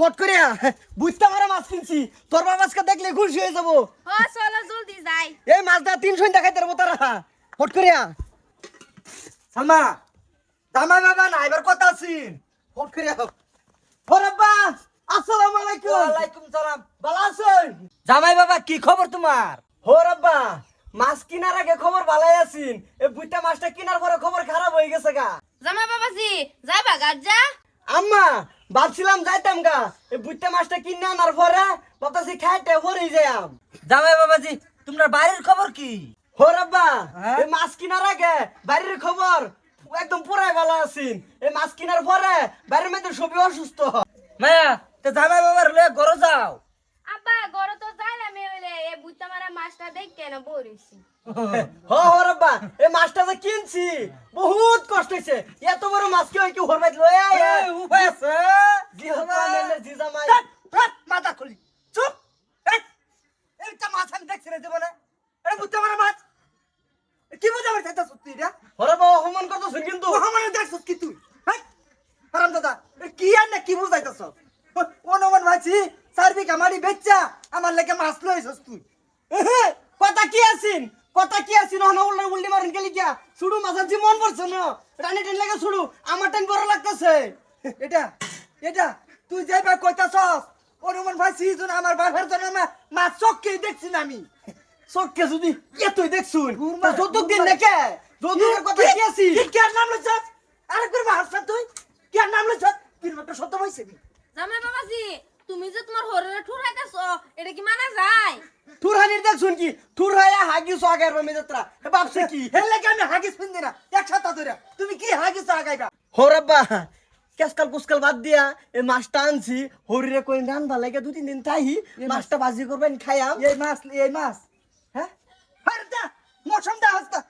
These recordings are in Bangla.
ভট করে বুঝতে পারে মাছ কিনছি। তোর বাবা আজকে দেখলে খুশি হয়ে যাব। ও চলো জলদি যাই। এই মাছটা তিনশো দেখাইতে পারব তারা। ভট করে সালমা জামাই বাবা না এবার কথা আছিন। ভট করে হরাব্বা আসসালামু আলাইকুম। ওয়ালাইকুম সালাম। ভালো আছেন? জামাই বাবা কি খবর তোমার? হরাব্বা মাছ কিনার আগে খবর ভালাই আছিন। এই বুইটা মাছটা কিনার পরে খবর খারাপ হয়ে গেছে গা। জামাই বাবাজি যাবা গাজা আম্মা ভাবছিলাম যাইতাম গা। এই বুঝতে মাছটা কিনে আনার পরে বাতাসি খাইতে হরে যাইম জামাই বাবাজি তোমরা বাড়ির খবর কি? হো রাব্বা এই মাছ কিনার আগে বাড়ির খবর একদম পুরাই ভালো আছেন। এই মাছ কিনার পরে বাড়ির মধ্যে সবই অসুস্থ। মায়া তো জামাই বাবার লয়ে ঘরে যাও আব্বা গড় তো যাইলাম হইলে এ বুইতা মারা দেখ কেন বইছি হ হরাব্বা এই মাছটা যে কিনছি বহুত কষ্ট হয়েছে এত বড় মাছ কি হয় কি হরবাই লয়ে আয়? উপায় আছে। জি হতো আমেলে জি জামাই ধ্যাৎ, ধ্যাৎ, মাথা খুলি। চুপ এই, এইটা মাছ আমি দেখছি না জীবনে। এটা বুঝতে পারে মাছ? কি এটা সত্যি এটা হরাব্বা অপমান কিন্তু। তুই হ্যাঁ? হারাম দাদা কি আর না কি বুঝাইতেছ? অনুমান ভাইছি সার্বিক আমারই বেচ্চা আমার লেগে মাছ লইছস তুই। কথা কি আছিন? কথা কি আছিন? হন উল্লে উল্লি মারেন গেলি কিয়া শুডু মাছের জি মন পড়ছে না। রানী টেন লাগে শুডু আমার টেন বড় লাগতেছে। এটা এটা তুই যাইবা কইতাছস অনুমান ভাইছি জন আমার বাবার জন্য মা- মাছ চোখকেই দেখছি না আমি। চোখকে যদি এতই দেখছুন ঘুরমা, তা যৌতুক দিন দেখে যৌতুকের কথা কি? আছি? কি কি আর নাম লইছস? আরে করে তুই। কি আর নাম লইছস? তুই একটা শব্দ পাইছিস জামাই বাবাজি তুমি যে তোমার হররে ঠুরাইতাছ এটা কি মানা যায়? থুর হানির দেখছুন কি থুর হায়া হাগি সোয়াগের রমে যাত্রা। এ বাপসে কি হেল আমি হাগিস পিন না এক সপ্তাহ ধরে। তুমি কি হাগিস আগাইবা? হরাব্বা কেসকাল কুসকাল বাদ দিয়া এই মাছটা আনছি হরিরে কই রান্না লাগে দু তিন দিন তাই মাছটা বাজি করবেন খাইয়াম। এই মাছ এই মাছ। হ্যাঁ? আরে দা মৌসুম দা হস্তা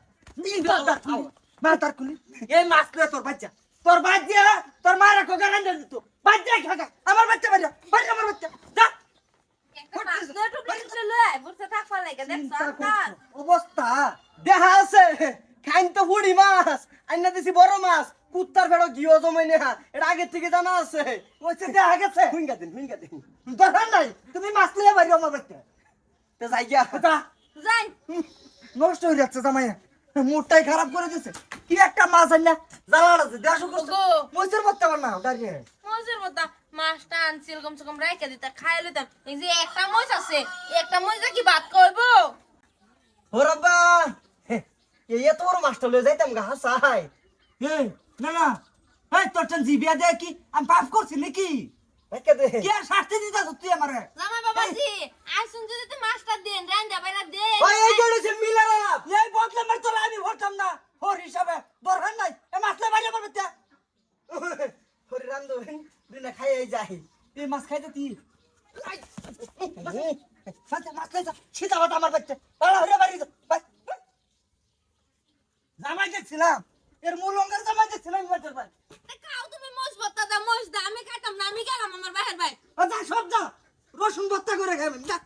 মা তার কুলি। এই মাছ লয়ে তোর বাচ্চা তোর বাচ্চা তোর মা রাখো গান দে দিত। বাচ্চা খাগা আমার বাচ্চা বাড়ি বাড়ি আমার বাচ্চা যা একটা মাছ ধরে ঠুকলে লয় বুঝতে থাকবা লাগে দেখছ আকার অবস্থা দেখা আছে। খাইন তো বুড়ি মাছ আইনা দিছি বড় মাছ। কুত্তার ফেড়ো গিয়ে জমাই নেহা এটা আগের থেকে জানা আছে। ওইছে দেখা গেছে। হুইঙ্গা দিন হুইঙ্গা দিন। দরকার নাই তুমি মাছ লয়ে বাড়ি আমার বাচ্চা তো যাই গিয়া। যাই। নষ্ট হয়ে যাচ্ছে জামাই। মুডটাই খারাপ করে দিছে। কি একটা মাছ আন না জ্বালার আছে দেড়শো কষ্ট ওগো। মজুর করতে পার না দাঁড়িয়ে মজের মতো মাছটা আনছিল কমসে কম রাইখা দিতা খাই লইতাম। এই যে একটা মজ আছে একটা মজা কি ভাত করব হরাব্বা এই এত বড় মাছটা লয়ে যাইতাম গা হাসাই এই না না এই তোর টেন জিবিয়া দে কি আমি পাপ করছি নাকি একে দে কি আর শাস্তি দিতে তুই আমারে জামাই বাবাজি আইসুন যদি তো মাছটা দেন রান্দা বাইরা দে ওই এই জড়েছে মিলার আলাপ এই বদলে মার তোলা আমি ভরতাম না হর হিসাবে দরকার নাই এ মাছলে বাড়ি আমার বাচ্চা হরি রান্ধবেন দিনে খাইয়াই যাই এই মাছ খাইতে তুই মাছ খাইছা সিধা বাতা আমার বাচ্চা বাড়া হরে বাড়ি জামাই এর মূল অঙ্গের জামাই দেখছিলাম এই বাচ্চার ভাই খাও তুমি মজ ভত্তা দা মজ দা আমি খাইতাম না আমি গেলাম আমার বাহির ভাই যা সব যা রসুন ভর্তা করে খাবেন যা